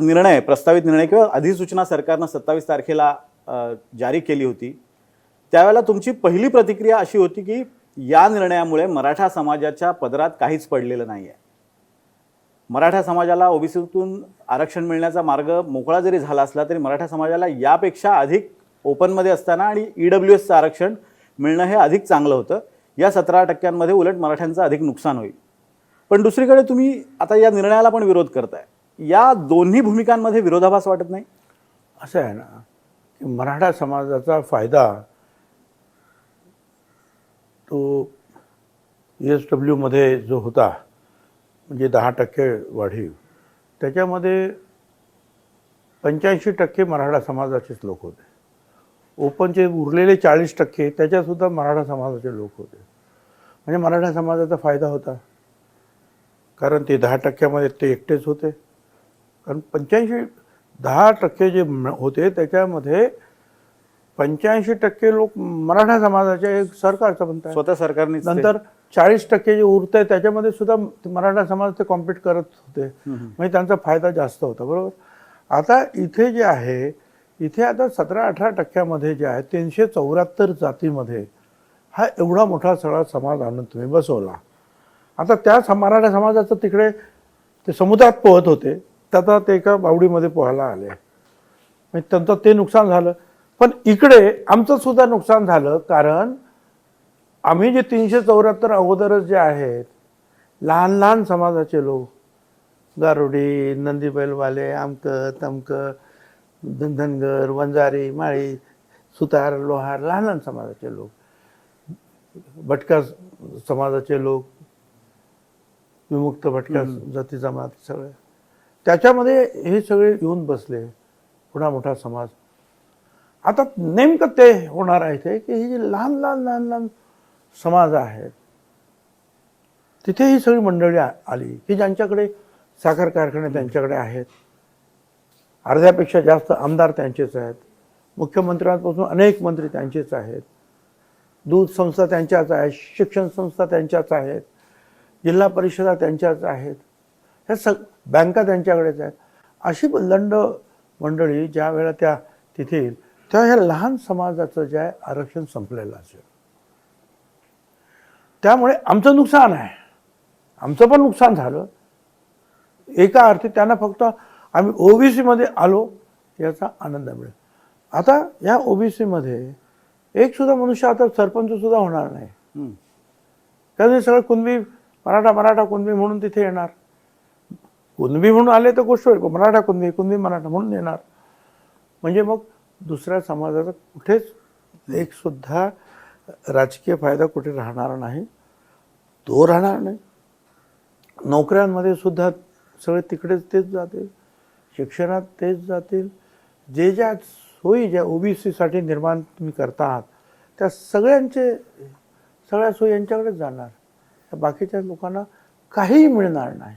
निर्णय प्रस्तावित निर्णय किंवा अधिसूचना सरकारनं सत्तावीस तारखेला जारी केली होती. त्यावेळेला तुमची पहिली प्रतिक्रिया अशी होती की या निर्णयामुळे मराठा समाजाच्या पदरात काहीच पडलेलं नाही आहे मराठा समाजाला ओबीसीतून आरक्षण मिळण्याचा मार्ग मोकळा जरी झाला असला तरी मराठा समाजाला यापेक्षा अधिक ओपनमध्ये असताना आणि ई डब्ल्यू एसचं आरक्षण मिळणं हे अधिक चांगलं होतं. या सतरा टक्क्यांमध्ये उलट मराठ्यांचं अधिक नुकसान होईल. पण दुसरीकडे तुम्ही आता या निर्णयाला पण विरोध करताय. या दोन्ही भूमिकांमध्ये विरोधाभास वाटत नाही? असं आहे ना. की मराठा समाजाचा फायदा तो एस डब्ल्यूमध्ये जो होता म्हणजे दहा टक्के वाढीव त्याच्यामध्ये पंच्याऐंशी टक्के मराठा समाजाचेच लोक होते. ओपनचे उरलेले चाळीस टक्के त्याच्यातसुद्धा मराठा समाजाचे लोक होते. म्हणजे मराठा समाजाचा फायदा होता. कारण ते दहा टक्क्यामध्ये ते एकटेच होते. कारण पंच्याऐंशी दहा टक्के जे होते त्याच्यामध्ये पंच्याऐंशी टक्के लोक मराठा समाजाचे एक सरकारचं म्हणतात. स्वतः सरकारने नंतर चाळीस टक्के जे उरते त्याच्यामध्ये सुद्धा मराठा समाज ते कॉम्पिट करत होते. म्हणजे त्यांचा फायदा जास्त होता बरोबर? आता इथे जे आहे इथे आता सतरा अठरा टक्क्यामध्ये जे आहे तीनशे चौऱ्याहत्तर जातीमध्ये हा एवढा मोठा सगळा समाज आणून तुम्ही बसवला. आता त्या मराठा समाजाचं तिकडे ते समुद्रात पोहत होते. आता ते एका बावडीमध्ये पोहायला आले. म्हणजे त्यांचं ते नुकसान झालं. पण इकडे आमचं सुद्धा नुकसान झालं कारण आम्ही जे तीनशे चौऱ्याहत्तर अगोदरच जे आहेत लहान लहान समाजाचे लोक गारुडी नंदी बैलवाले आमकं तमकं धन- धनगर वंजारी माळी सुतार लोहार लहान लहान समाजाचे लोक भटका समाजाचे लोक विमुक्त भटक्या जाती जमात सगळे. त्याच्यामध्ये हे सगळे येऊन बसले पुन्हा मोठा समाज. आता नेमकं ते होणार आहे ते की ही जी लहान लहान लहान लहान समाज आहेत तिथे ही सगळी मंडळी आली की ज्यांच्याकडे साखर कारखाने त्यांच्याकडे आहेत. अर्ध्यापेक्षा जास्त आमदार त्यांचेच आहेत. मुख्यमंत्र्यांपासून अनेक मंत्री त्यांचेच आहेत. दूध संस्था त्यांच्याच आहेत शिक्षण संस्था त्यांच्याच आहेत जिल्हा परिषदा त्यांच्याच आहेत. ह्या सग बँका त्यांच्याकडेच आहेत. अशी लंड मंडळी ज्या वेळेला त्या तिथे येईल तेव्हा ह्या लहान समाजाचं जे आहे आरक्षण संपलेलं असेल. त्यामुळे आमचं नुकसान आहे. आमचं पण नुकसान झालं. एका अर्थी त्यांना फक्त आम्ही ओबीसीमध्ये आलो याचा आनंद मिळेल. आता या ओबीसीमध्ये एक सुद्धा मनुष्य आता सरपंच सुद्धा होणार नाही. कारण हे सगळं कुणबी मराठा मराठा कुणबी म्हणून तिथे येणार. कुणबी म्हणून आले तर गोष्ट होईल मराठा कुणबी कुणबी मराठा म्हणून येणार म्हणजे मग दुसऱ्या समाजाचा कुठेच एकसुद्धा राजकीय फायदा कुठे राहणार नाही तो राहणार नाही. नोकऱ्यांमध्ये सुद्धा सगळे तिकडेच तेच जातील शिक्षणात तेच जातील. जे ज्या सोयी ज्या ओबीसीसाठी निर्माण तुम्ही करता आहात त्या सगळ्यांचे सगळ्या सोयी यांच्याकडेच जाणार. बाकीच्या लोकांना काहीही मिळणार नाही.